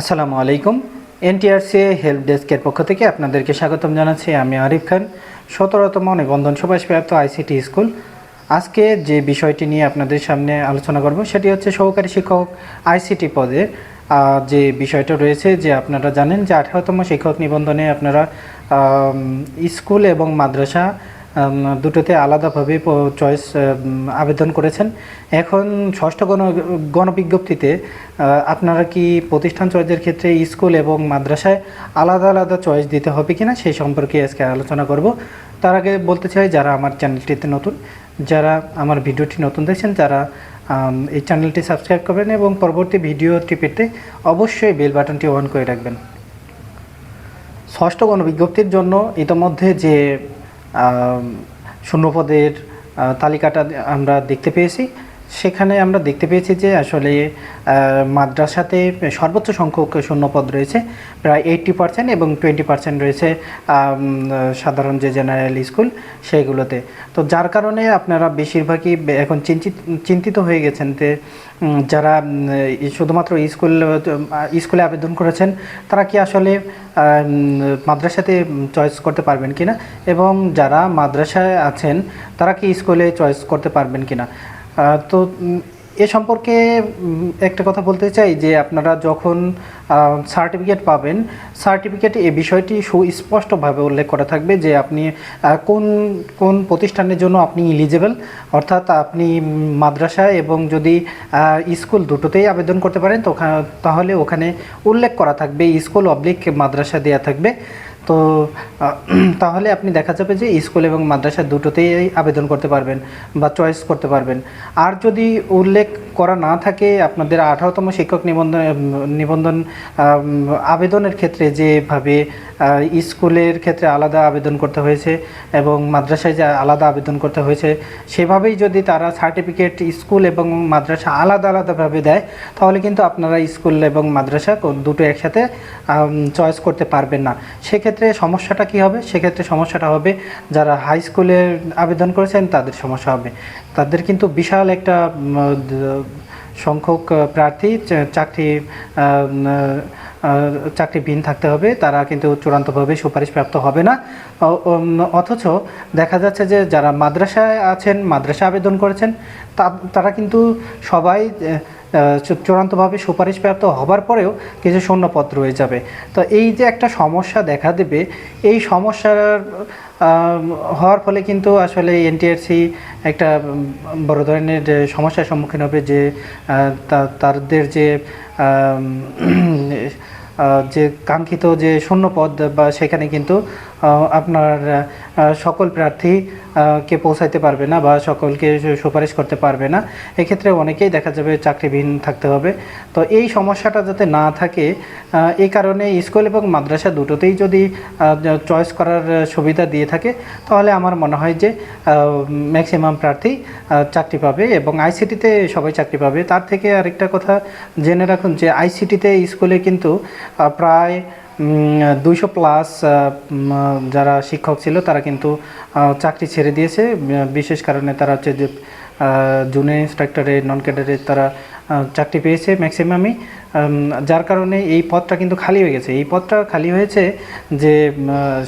আসসালামু আলাইকুম। NTRC help ডেস্কের পক্ষ থেকে আপনাদেরকে স্বাগতম জানাচ্ছি। আমি আরিফ খান, সতেরোতম নিবন্ধন সুভাষপ্রাপ্ত আইসিটি স্কুল। আজকে যে বিষয়টি নিয়ে আপনাদের সামনে আলোচনা করব, সেটি হচ্ছে সহকারী শিক্ষক আইসিটি পদে। যে বিষয়টা রয়েছে, যে আপনারা জানেন যে আঠারোতম শিক্ষক নিবন্ধনে আপনারা স্কুল এবং মাদ্রাসা দুটোতে আলাদাভাবে চয়েস আবেদন করেছেন। এখন ষষ্ঠ গণ, গণবিজ্ঞপ্তিতে আপনারা কি প্রতিষ্ঠান চয়েসের ক্ষেত্রে স্কুল এবং মাদ্রাসায় আলাদা আলাদা চয়েস দিতে হবে কিনা সেই সম্পর্কে আজকে আলোচনা করব। তার আগে বলতে চাই, যারা আমার চ্যানেলটিতে নতুন, যারা আমার ভিডিওটি নতুন দেখছেন যারা এই চ্যানেলটি সাবস্ক্রাইব করবেন এবং পরবর্তী ভিডিওটি পেতে অবশ্যই বেল বাটনটি অন করে রাখবেন। ষষ্ঠ গণবিজ্ঞপ্তির জন্য ইতোমধ্যে যে শূন্যপদের তালিকাটা আমরা দেখতে পেয়েছি। সেখানে আমরা দেখতে পেয়েছি যে আসলে মাদ্রাসাতে সর্বোচ্চ সংখ্যক শূন্যপদ রয়েছে, প্রায় এইট্টি পার্সেন্ট এবং টোয়েন্টি পার্সেন্ট রয়েছে সাধারণ যে জেনারেল স্কুল সেইগুলোতে তো যার কারণে আপনারা বেশিরভাগই এখন চিন্তিত চিন্তিত হয়ে গেছেন যে যারা শুধুমাত্র স্কুল স্কুলে আবেদন করেছেন, তারা কি আসলে মাদ্রাসাতে চয়েস করতে পারবেন কিনা? এবং যারা মাদ্রাসায় আছেন, তারা কি স্কুলে চয়েস করতে পারবেন কিনা? তো এ সম্পর্কে একটা কথা বলতে চাই যে আপনারা যখন সার্টিফিকেট পাবেন সার্টিফিকেটে এ বিষয়টি সুস্পষ্টভাবে উল্লেখ করা থাকবে যে আপনি কোন কোন প্রতিষ্ঠানের জন্য আপনি ইলিজেবল অর্থাৎ আপনি মাদ্রাসা এবং যদি স্কুল দুটোতেই আবেদন করতে পারেন, তো তাহলে ওখানে উল্লেখ করা থাকবে, স্কুল অবলিক মাদ্রাসা দেওয়া থাকবে। তো তাহলে আপনি দেখা যাবে যে স্কুল এবং মাদ্রাসা দুটোতেই আবেদন করতে পারবেন বা চয়েস করতে পারবেন। আর যদি উল্লেখ করা না থাকে, আপনাদের আঠারোতম শিক্ষক নিবন্ধন নিবন্ধন আবেদনের ক্ষেত্রে যেভাবে স্কুলের ক্ষেত্রে আলাদা আবেদন করতে হয়েছে এবং মাদ্রাসায় যে আলাদা আবেদন করতে হয়েছে, সেভাবেই যদি তারা সার্টিফিকেট স্কুল এবং মাদ্রাসা আলাদা আলাদাভাবে দেয়, তাহলে কিন্তু আপনারা স্কুল এবং মাদ্রাসা দুটো একসাথে চয়েস করতে পারবেন না। সেক্ষেত্রে সমস্যাটা কি হবে? সেক্ষেত্রে সমস্যাটা হবে, যারা হাই স্কুলে আবেদন করেছেন তাদের সমস্যা হবে। তাদের কিন্তু বিশাল একটা সংখ্যক প্রার্থী চাকরি চাকরি চাকরিবিহীন থাকতে হবে। তারা কিন্তু চূড়ান্তভাবে সুপারিশপ্রাপ্ত হবে না। অথচ দেখা যাচ্ছে যে যারা মাদ্রাসায় আছেন, মাদ্রাসা আবেদন করেছেন তা- তারা কিন্তু সবাই চূড়ান্তভাবে সুপারিশপ্রাপ্ত হবার পরেও কিছু শূন্যপদ রয়ে যাবে। তো এই যে একটা সমস্যা দেখা দেবে, এই সমস্যার হওয়ার ফলে কিন্তু আসলে এনটিআরসি একটা বড় ধরনের সমস্যার সম্মুখীন হবে যে তাদের যে যে কাঙ্ক্ষিত যে শূন্য পদ বা সেখানে কিন্তু আপনার সকল প্রার্থী কে পৌঁছাইতে পারবে না বা সকলকে সুপারিশ করতে পারবে না এক্ষেত্রে অনেকেই দেখা যাবে চাকরিবিহীন থাকতে হবে। তো এই সমস্যাটা যাতে না থাকে এই কারণে স্কুল এবং মাদ্রাসা দুটোতেই যদি চয়েস করার সুবিধা দিয়ে থাকে, তাহলে আমার মনে হয় যে ম্যাক্সিমাম প্রার্থী চাকরি পাবে এবং আইসিটিতে সবাই চাকরি পাবে। তার থেকে আরেকটা কথা জেনে রাখুন যে, আইসিটিতে স্কুলে কিন্তু প্রায় দুইশো প্লাস যারা শিক্ষক ছিল, তারা কিন্তু চাকরি ছেড়ে দিয়েছে। বিশেষ কারণে তারা হচ্ছে যে জুনিয়র ইন্সট্রাক্টরে নন ক্যাডারে তারা চাকরি পেয়েছে ম্যাক্সিমামই যার কারণে এই পদটা কিন্তু খালি হয়ে গেছে। এই পদটা খালি হয়েছে যে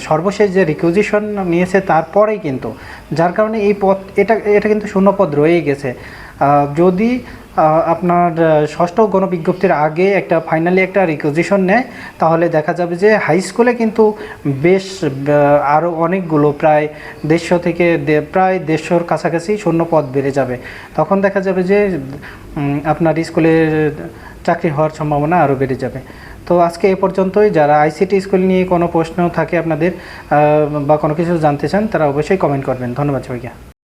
সর্বশেষ যে রিকুইজিশন নিয়েছে তারপরেই কিন্তু, যার কারণে এই পদ, এটা এটা কিন্তু শূন্য পদ রয়েই গেছে। যদি আপনার ষষ্ঠ গণবিজ্ঞপ্তির আগে একটা ফাইনালি একটা রিকুইজিশন নেয়। তাহলে দেখা যাবে যে হাই স্কুলে কিন্তু বেশ আরও অনেকগুলো, প্রায় দেড়শো থেকে প্রায় দেড়শোর কাছাকাছি শূন্য পদ বেড়ে যাবে। তখন দেখা যাবে যে আপনার স্কুলের চাকরি হওয়ার সম্ভাবনা আরও বেড়ে যাবে। তো আজকে এ পর্যন্তই। যারা আইসিটি স্কুল নিয়ে কোনো প্রশ্ন থাকে আপনাদের বা কোনো কিছু জানতে চান, তারা অবশ্যই কমেন্ট করবেন। ধন্যবাদ সবাইকে।